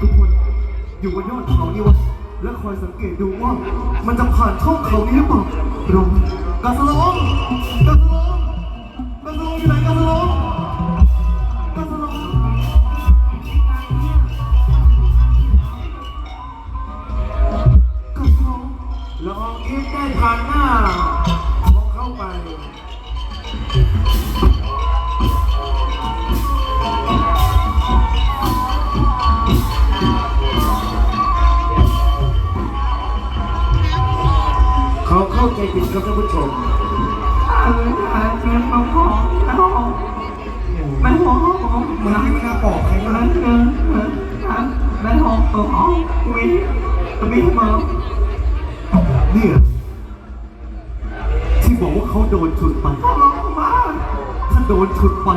ทุกคนอยู่บนยอดเขานี่วะ และคอยสังเกตดูว่า มันจะผ่านช่องเขานี้หรือเปล่าลงกาสลองกาสลอง ทำไมทำไมมา เนี่ยที่บอกว่าเขาโดนฉุดไป ถ้าโดนฉุดไป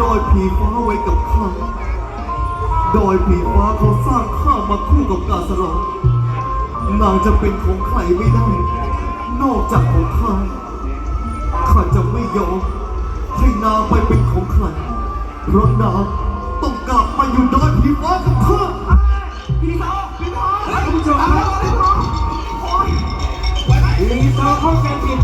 ดอยผีฟ้าไว้กับข้า ดอยผีฟ้าเขาสร้างข้ามาคู่กับกาสลองนางจะเป็นของใครไม่ได้ นอกจากของข้า ข้าจะไม่ยอมให้นางไปเป็นของใคร เพราะนางต้องกลับมาอยู่ดอยผีฟ้ากับข้าผีฟ้าผีฟ้าผู้ชมครับผีฟ้าโอ้ยผีฟ้าเข้าใจผิด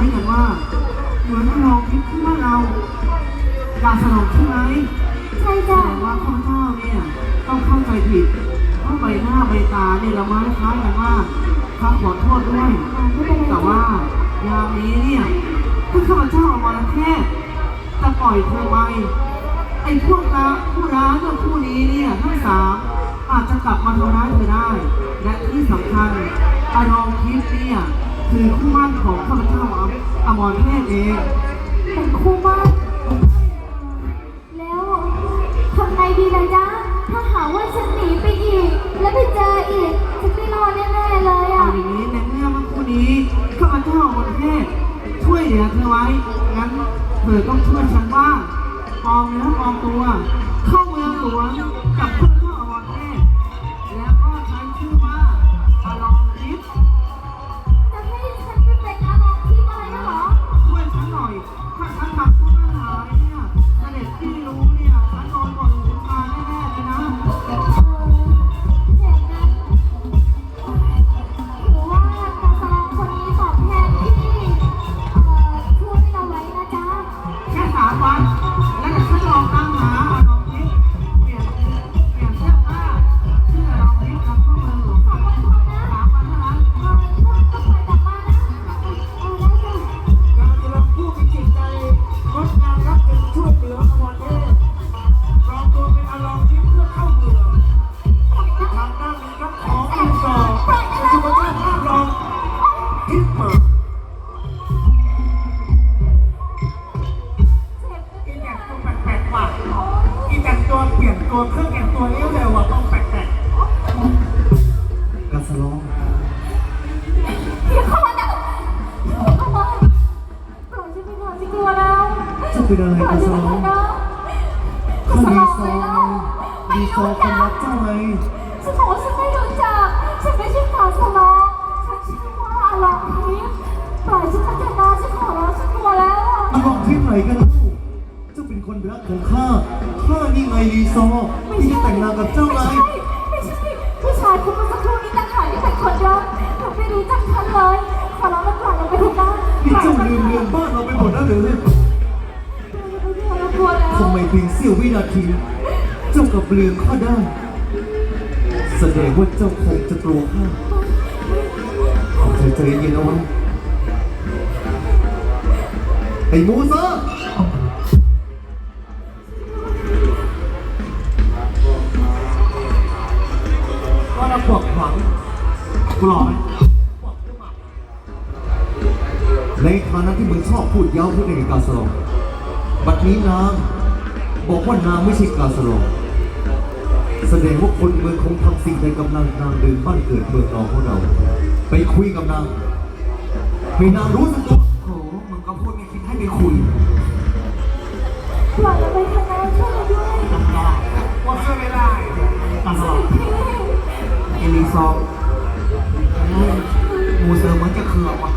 ายกันว่า เหมือนอารองทิพย์ที่บ้านเราการสนองใช่ไหมใช่แสจ้ะดงว่าข้าพเจ้าเนี่ยต้องเข้าใจผิดเพราะใบหน้าใบตาเนี่ยละไม้คล้ายกันมากข้าขอโทษด้วยอ่าไม่เป็นไรแต่ว่ายามนี้เนี่ยถ้าข้าพเจ้าเอามาแค่จะปล่อยเธอไปไอ้พวกละผู้ร้ายกับผู้นี้เนี่ยทั้งสามอาจจะกลับมาทำร้ายเธอได้ และที่สำคัญอารองทิพย์เนี่ย คือคู่มั่นของข้าพเจ้าอมอมรเทพเองเป็นคู่บ้านแล้วทำไงดีล่ะจ๊ะ ถ้าหาว่าฉันหนีไปอีก แล้วไปเจออีก ฉันไม่รอดแน่ๆเลยเอาอะ อย่างนี้ในเมื่อเมื่อคู่นี้ข้าพเจ้าอมรเทพช่วยเหลือเธอไว้งั้นเธอต้องช่วยฉันบ้างปลอมเนื้อปลอมตัว เข้าเมืองหลวงกับพเจ้าอม เพียงเสี้ยววินาที เจ้ากับเรือข้าได้ แสดงว่าเจ้าคงจะกลัวข้าใจใจเย็นเอาไว้ไอ้มูซาก็ระบบหวังกูหล่อไหมในฐานะที่มึงชอบพูดเย้าพูดในการสลองบัดนี้นาง บอกว่านางไม่ใช่กาสลองแสดงว่าคนเมืองคงทำสิ่งใดกำลังนางเดินบ้านเกิดเมืองนองของเรา ไปคุยกับนางให้นางรู้สึกตัวโอ้โหมึงก็พูดไม่คิดให้ไปคุยปล่อยเราไปเถอะนะช่วยเราด้วยว่าช่วยไม่ได้ตลอดพี่เอลิซองมูเซอร์เหมือนจะเคืองว่ะ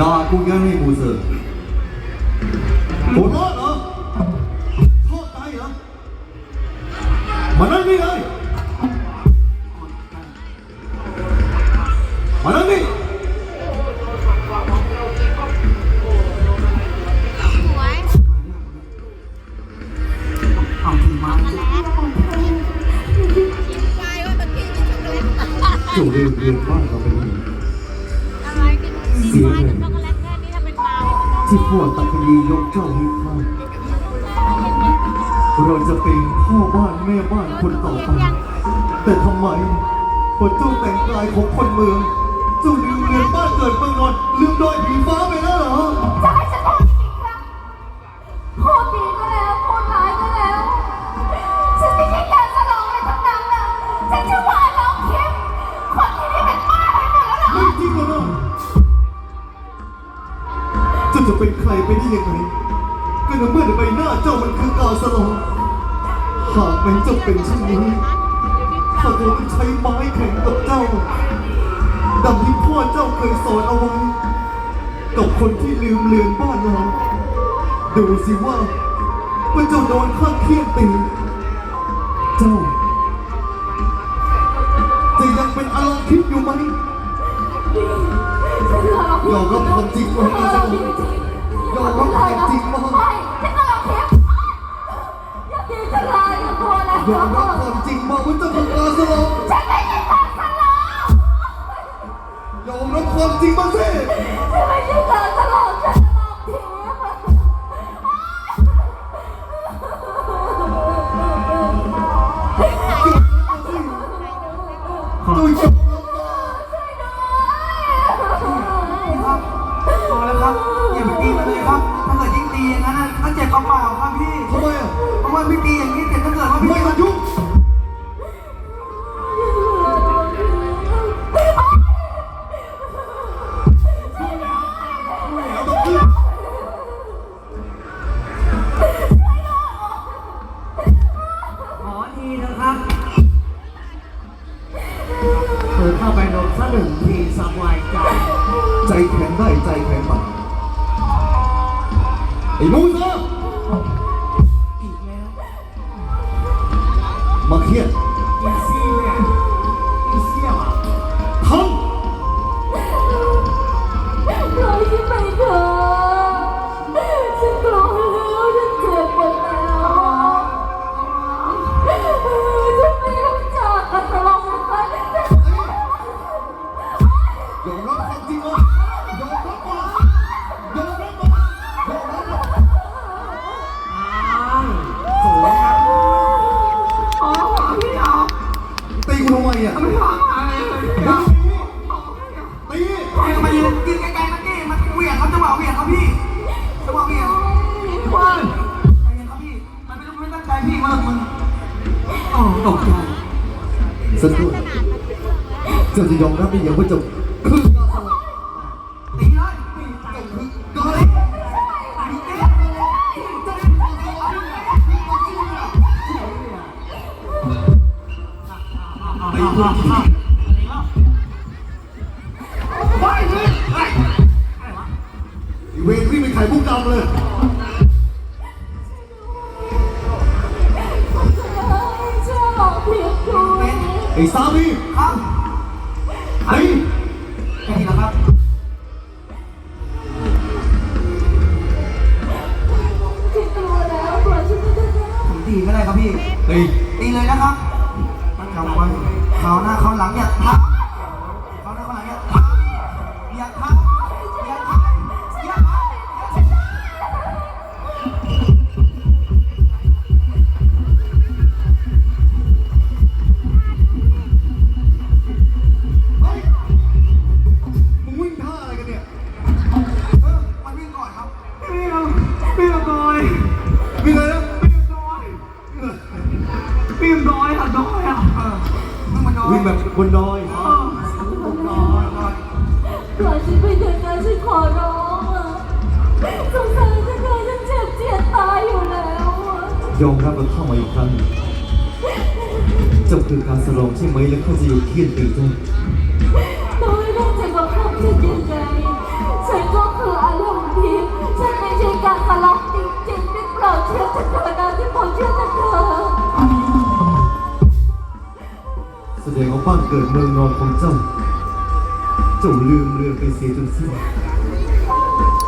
Đo 军的故事。我 บนตู้แต่งกายของคนเมืองเจ้าลืมเรือนบ้านเกิดเมืองนอนลืมดอยผีฟ้าไปแล้วเหรอ จะให้ฉันพูดอีกคปพูดดีก็แล้วพูดร้ายก็แล้ว ฉันไม่ใช่สลองอะถ้งนั้นนะฉันชื่อว่าน้องทิพย์คนที่นี่เป็นบ้าไปหมดแล้วเหรอไม่จริงหรอกนจ้จะเป็นใครไปได้ยังไงก็ในเมื่อใบหน้าเจ้ามันคือกาสลองหากมันจะเป็นเช่นนี้ ดูสิว่าเมื่อเจ้าโดนข้าเคียงตีเจ้าจะยังเป็นอารมณ์ทิพอยู่ไหมยอมรับความจริงว่าเจ้ายอมรับความจริงว่าอยอมรับความจริงมาว่าเจ้าเป็นกาสลบฉันไม่ใช่กาสลบยอมรับความจริงมาสิฉันไม่ใช่กา ข้าไปโดนซะหนึ่งทีสบายใจใจแข็งได้ใจแข็งปัดไอ้มูซ่าอีกแล้วมาเครียด trường thì đồng năm bây giờ mới chụp. ตีไม่ได้ครับพี่ เฮ้ตีเลยนะครับตั้งใจไว้คราหน้าเขาหลังอย่าทัก เจ้าคือการสลองใช่ไหมและข้าจะอยู่เคียนตีเจ้าน้อยลูกจะมาอบฉันยังไฉันก็คืออารมณ์พิษฉันไม่ใช่การสลองจริงๆไม่เปล่าเชื่อฉันเถอะนะที่ผมเชื่อฉัเถอะแสดงว่าบ้านเกิดเมืองนอนของเจ้าจ้ลืมเรื่องไปเสียจนสิ้น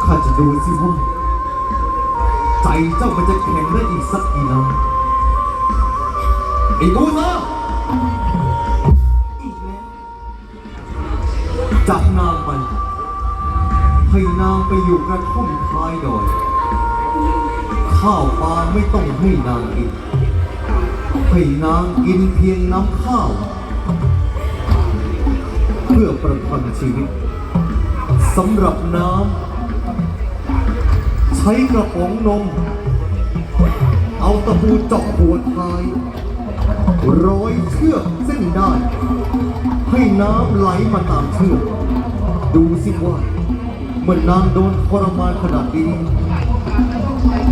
ข้าจะดูสิว่าใจเจ้ามันจะแข็งได้อีกสักกี่น้ำไอ้บูนา จับนางไปให้นางไปอยู่กระท่อมท้ายดอยข้าวปลาไม่ต้องให้นางกินให้นางกินเพียงน้ำข้าว เพื่อประทังชีวิตสำหรับน้ำใช้กระป๋องนม เอาตะปูเจาะหัวท้าย ร้อยเชือกเส้นได้ ให้น้ำไหลมาตามเชือกดูสิว่าเมื่อนางโดนทรมานขนาดนี้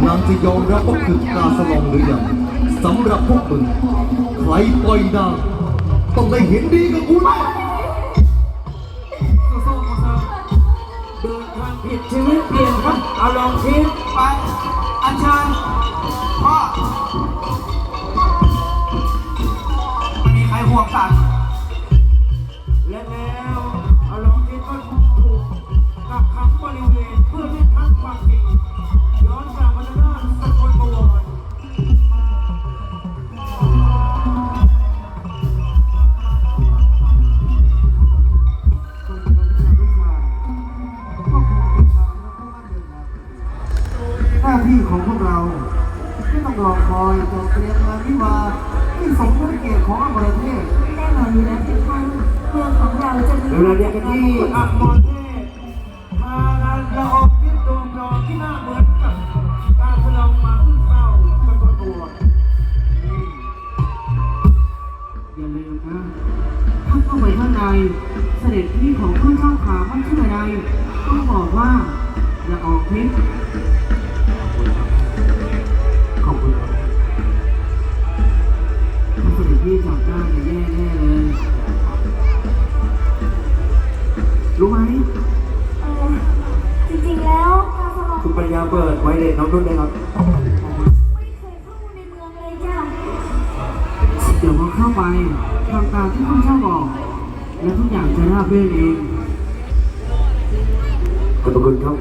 นางจะยอมรับว่าคือการสลองหรือยังสำหรับพวกมึงใครปล่อยนางต้องได้เห็นดีกับกูแน่สู้ๆมาเถอะเดินทางผิดชีวิตเปลี่ยนครับเอาลองคิดไปอัญเชิญพ่อไม่มีใครห่วงสัตว์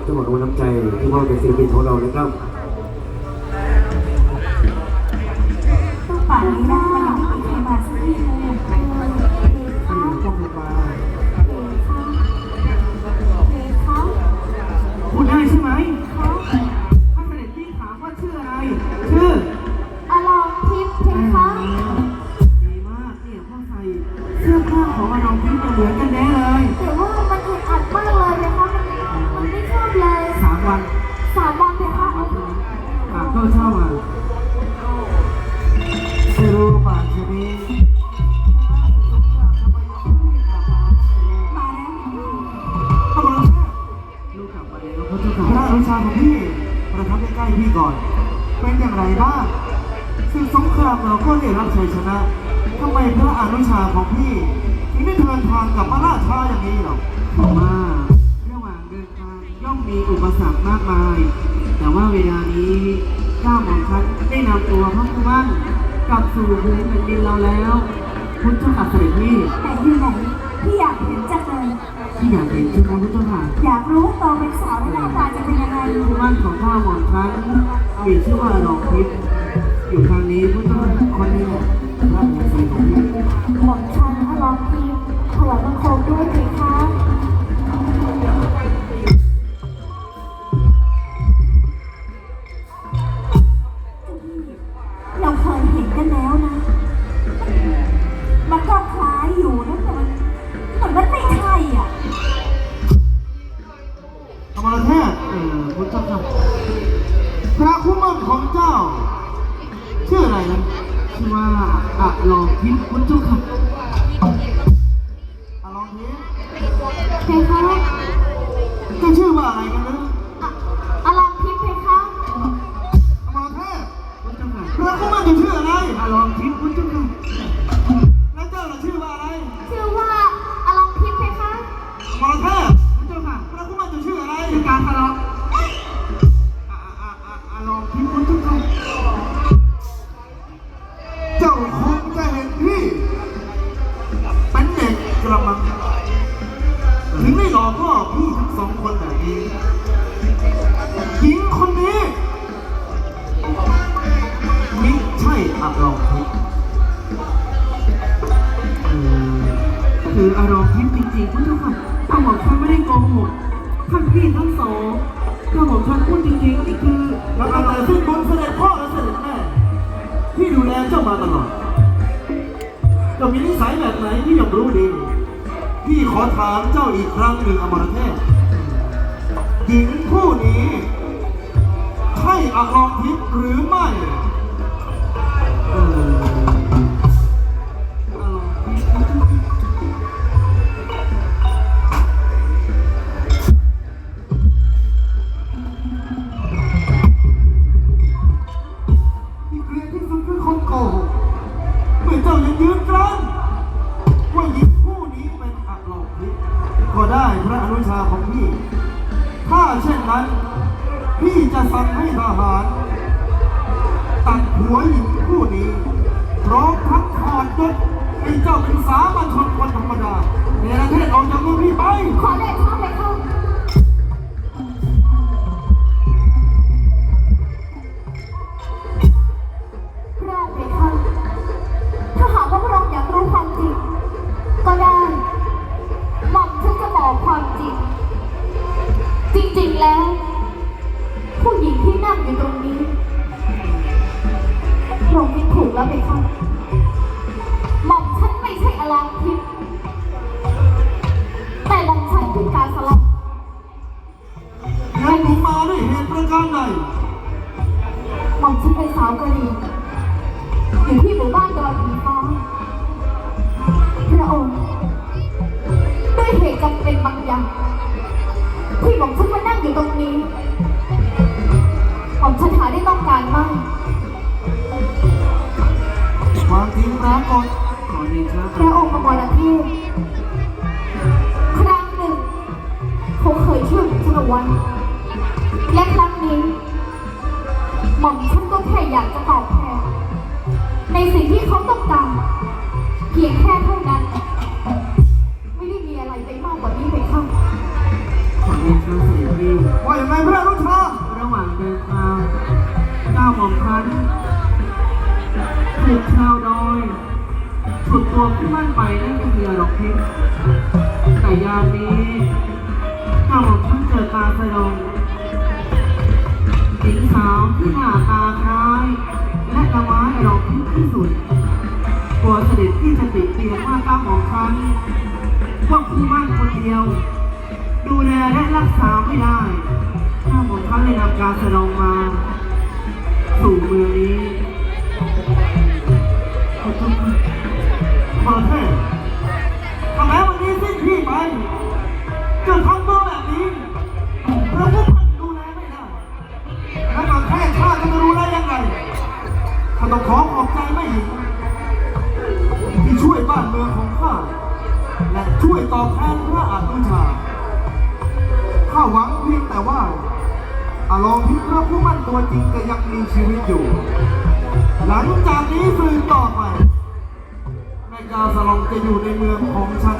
อบคุณครับเจ้าของรางวัลน้ำใจที่มอบแก่ศิลปินของเรานะครับ โตเป็นสาวแล้วหน้าตาจะเป็นยังไงคู่มั่นของข้าหม่อมชันมีชื่อว่าหลองทิพย์อยู่ทางนี้ แล้วขามานจะชื่ออะไร อะลองทีมคุณจะ นิสัยแบบไหนพี่ยังรู้ดี พี่ขอถามเจ้าอีกครั้งหนึ่งอมรเทพหญิงผู้นี้ ใช่อักลองทิพย์หรือไม่ ได้ต้องการไม่ความจริงปรากฏขอเดชะพระองค์มามรเทพครั้งหนึ่งเขาเคยช่วยหม่อมฉันเอาไว้และครั้งนี้หม่อมฉันก็แค่อยากจะตอบแทนในสิ่งที่เขาต้องการเพียงแค่เท่านั้น ไม่ได้มีอะไรไปมากกว่านี้ไปข้างขอเดชะเสด็จพี่ว่าอย่างไรพระอนุชาระ ฉุดตัวขึ้นมั่นไปนั่นก็คือดอกพิษแต่ยามนี้ก้าวหม่อมพันเจอตาสะดงหญิงสาวที่หน้าตาคล้าย และละไม้ดอกพิษที่สุดกลัวเสด็จที่จะติเตียนว่าก้าวหม่อมพันพวกผู้มั่นคนเดียว ดูแลและรักษาไม่ได้ข้าของท่านได้นำการสดงมาสู่เมืองนี้ขอบคุณ ค่ะมาแท้ทำไมวันนี้สิ้นพี่ไปเกิดทำตัวแบบนี้เราพวกมันดูแลไม่ได้แล้วมาแค่ชาติจะมาดูแลยังไงข้าต้องขอขอบใจไม่หญิงที่ช่วยบ้านเมืองของข้า และช่วยตอบแทนพระอานุชาข้าหวังเพียงแต่ว่าอาลองพิพระผู้มั่นตัวจริงก็ยังมีชีวิตอยู่ หลังจากนี้สืบต่อไป กาสลองจะอยู่ในเมืองของฉัน